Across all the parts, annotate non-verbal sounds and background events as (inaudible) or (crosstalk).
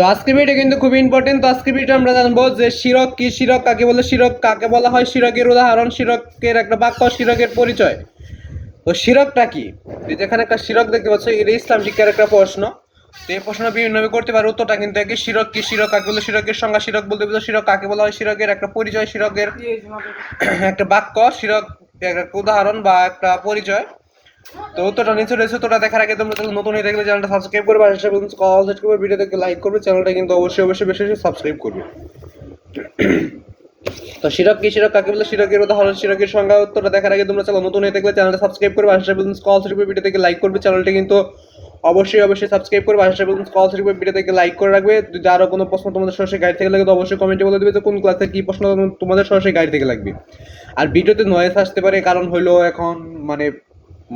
তো আজকে ভিডিও কিন্তু খুব ইম্পর্টেন্ট তো আজকে ভিডিও আমরা জানব যে শিরক কি? শিরক কাকে বলে? শিরক কাকে বলা হয়? শিরকের উদাহরণ শিরকের একটা বাক্য শিরকের পরিচয়। তো শিরকটা কি? যেখানে একটা শিরক দেখতে পাচ্ছ এটা ইসলাম শিক্ষার একটা প্রশ্ন। তো এই প্রশ্ন বিভিন্নভাবে করতে পারে উত্তরটা কিন্তু একই। শিরক কি? শিরক কাকে বলে? শিরকের সংজ্ঞা শিরক বলতে বুঝো শিরক কাকে বলা হয়? শিরকের একটা পরিচয় শিরকের একটা বাক্য শিরক একটা উদাহরণ বা একটা পরিচয়। তো উত্তরটা নিচে রয়েছে তোরা দেখার আগে তোমরা নতুন হয়ে থাকলে চ্যানেলটা সাবস্ক্রাইব করবে আর বলুন কল সেট করবে ভিডিওটাকে লাইক করবে, চ্যানেলটা কিন্তু অবশ্যই অবশ্যই বেশি বেশি সাবস্ক্রাইব করবে। তো শিরক কি শিরক, কাকে বলে শিরকের উদাহরণ? শিরকের সংজ্ঞা, উত্তরটা দেখার আগে তোমরা চ্যানেল নতুন হয়ে থাকলে চ্যানেলটা সাবস্ক্রাইব করবে আর বলুন কল সেট করবে ভিডিওটাকে লাইক করবে, চ্যানেলটা কিন্তু অবশ্যই অবশ্যই সাবস্ক্রাইব করবে সেটা বলুন কল করবে ভিডিওটাকে লাইক করে রাখবে। যদি আরও কোনো প্রশ্ন তোমাদের সরাসরি গাইড থেকে লাগে তো অবশ্যই কমেন্টে বলে দেবে যে কোন ক্লাসে কি প্রশ্ন তোমাদের সরাসরি গাইড থেকে লাগবে। আর ভিডিওতে নয়েস আসতে পারে, কারণ হলো এখন মানে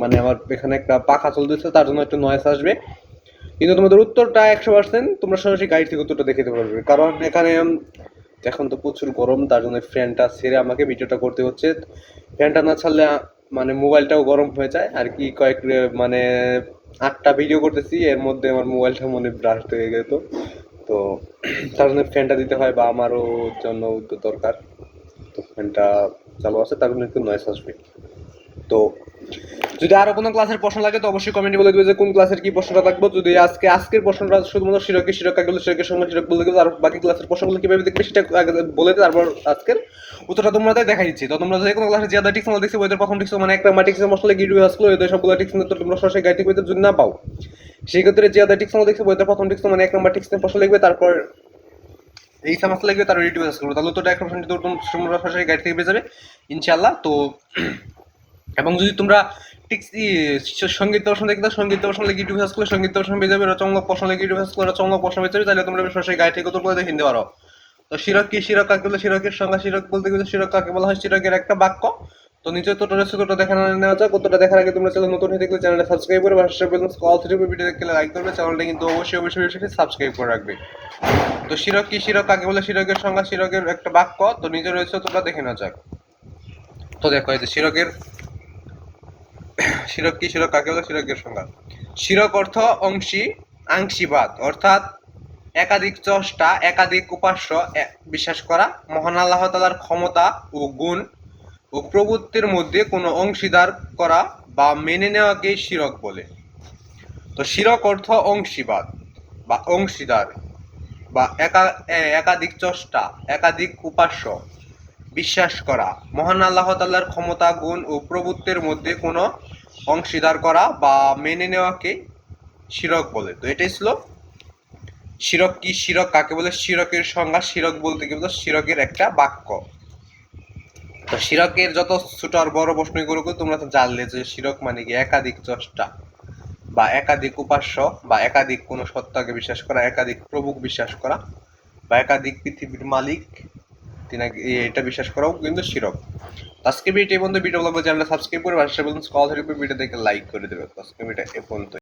মানে আমার এখানে একটা পাখা চলতেছে, তার জন্য একটু নয়েস আসবে। কিন্তু তোমাদের উত্তরটা একশো পার্সেন্ট তোমরা সরাসরি গাইড থেকে উত্তরটা দেখে দিতে পারবে। কারণ এখানে এখন তো প্রচুর গরম, তার জন্য ফ্যানটা ছেড়ে আমাকে ভিডিওটা করতে হচ্ছে। ফ্যানটা না ছাড়লে মানে মোবাইলটাও গরম হয়ে যায়। আর কি কয়েক মানে আটটা ভিডিও করতেছি, এর মধ্যে আমার মোবাইলটা মনে ব্রাস্ট হয়ে গেত তো তার জন্য ফ্যানটা দিতে হয় বা আমারও জন্য দরকার। তো ফ্যানটা চালু আছে, তার জন্য একটু নয়েস আসবে। তো যদি আরও কোনো ক্লাসের প্রশ্ন লাগে, তো অবশ্যই কমেন্টে বলে দিবে যে কোন ক্লাসের কি প্রশ্নটা থাকবে। যদি আজকে, আজকের প্রশ্নটা শুধুমাত্র শিরকে, শিরক কাকে শিরকের সঙ্গে শিরক বলে দিবে আর বাকি ক্লাসের প্রশ্নগুলো কীভাবে দেখবে সেটা বলে দিই তারপর আজকের উত্তরটা তোমাদের দেখাই দিচ্ছি। তো তোমরা যে কোনো ক্লাসে জিয়াদা টিক্স দেখছি ওদের প্রথম টিক্স মানে একটা মাটিক্স মশলা গিডিও আসলো ওদের সবগুলো টিক্স তো তোমরা সরাসরি গাইড থেকে যদি না পাও সেই ক্ষেত্রে জিয়াদা টিক্স দেখছি ওদের প্রথম টিক্স মানে এক নাম্বার টিক্স প্রশ্ন লিখবে, তারপর এই সামাস লাগবে তার রিডিউ করবে। তাহলে তো একটা প্রশ্ন তোমরা সরাসরি গাইড থেকে পেয়ে যাবে, ইনশাআল্লাহ। তো, (clears throat) এবং যদি তোমরা সংগীত দর্শন দেখতে সংগীত দর্শন লেগে ইউটিউব করলে সংগীত দর্শন পেয়ে যাবে, রচমক প্রশ্ন লেগে ইউটিউব করলে রচমক প্রশ্ন পেয়ে যাবে, তাহলে তোমরা সরাসরি গাইড থেকে উত্তর করে দেখে নিতে পারো। তো শিরক কি, শিরক কাকে বলে? শিরকের সংজ্ঞা, শিরক বলতে গেলে শিরক কাকে বলা হয়? শিরকের একটা বাক্য। তো নিচে তো রয়েছে তোটা দেখা নেওয়া যাক, উত্তরটা দেখার আগে তোমরা চ্যানেল নতুন হয়ে থাকলে চ্যানেলটা সাবস্ক্রাইব করে পাশে বেল কল থ্রি ভিডিও দেখলে লাইক করবে চ্যানেলটা কিন্তু অবশ্যই অবশ্যই অবশ্যই সাবস্ক্রাইব করে রাখবে। তো শিরক কি, শিরক কাকে বলে? শিরকের সংজ্ঞা, শিরকের একটা বাক্য। তো নিচে রয়েছে তোটা দেখে নেওয়া যাক। তো দেখো, এই যে শিরকের শিরক কি শিরক? কাকে বলে? শিরকের সংজ্ঞা। শিরক অর্থ অংশী, আংশীবাদ। অর্থাৎ একাধিক চষ্টা, একাধিক উপাস্য বিশ্বাস করা। মহান আল্লাহ তালার ক্ষমতা ও গুণ ও প্রভুত্বের মধ্যে কোনো অংশীদার করা বা মেনে নেওয়াকে শিরক বলে। তো শিরক অর্থ অংশীবাদ বা অংশীদার বা একা একাধিক চষ্টা, একাধিক উপাস্য, বিশ্বাস করা। মহান আল্লাহ তাল্লার ক্ষমতা, গুণ ও প্রভুত্বের মধ্যে কোনো অংশীদার করা বা মেনে নেওয়াকে শিরক বলে। তো এটাই ছিল শিরক কি শিরক, কাকে বলে? শিরকের সংজ্ঞা, শিরক বলতে কি বলতো শিরকের একটা বাক্য। তো শিরকের যত ছোট আর বড় প্রশ্নই করুক, তোমরা তো জানলে যে শিরক মানে কি? একাধিক চষ্টা বা একাধিক উপাস্য বা একাধিক কোনো সত্তাকে বিশ্বাস করা, একাধিক প্রভুক বিশ্বাস করা বা একাধিক পৃথিবীর মালিক, তিনাকে এটা বিশ্বাস করাও কিন্তু শিরক। আজকে ভিডিও এই পর্যন্ত ভিডিও লাগলে চ্যানেলটা সাবস্ক্রাইব করে পাশে বলুন স্কল থেকে ভিডিও দেখে লাইক করে দেবে। আজকে ভিডিও এ পর্যন্ত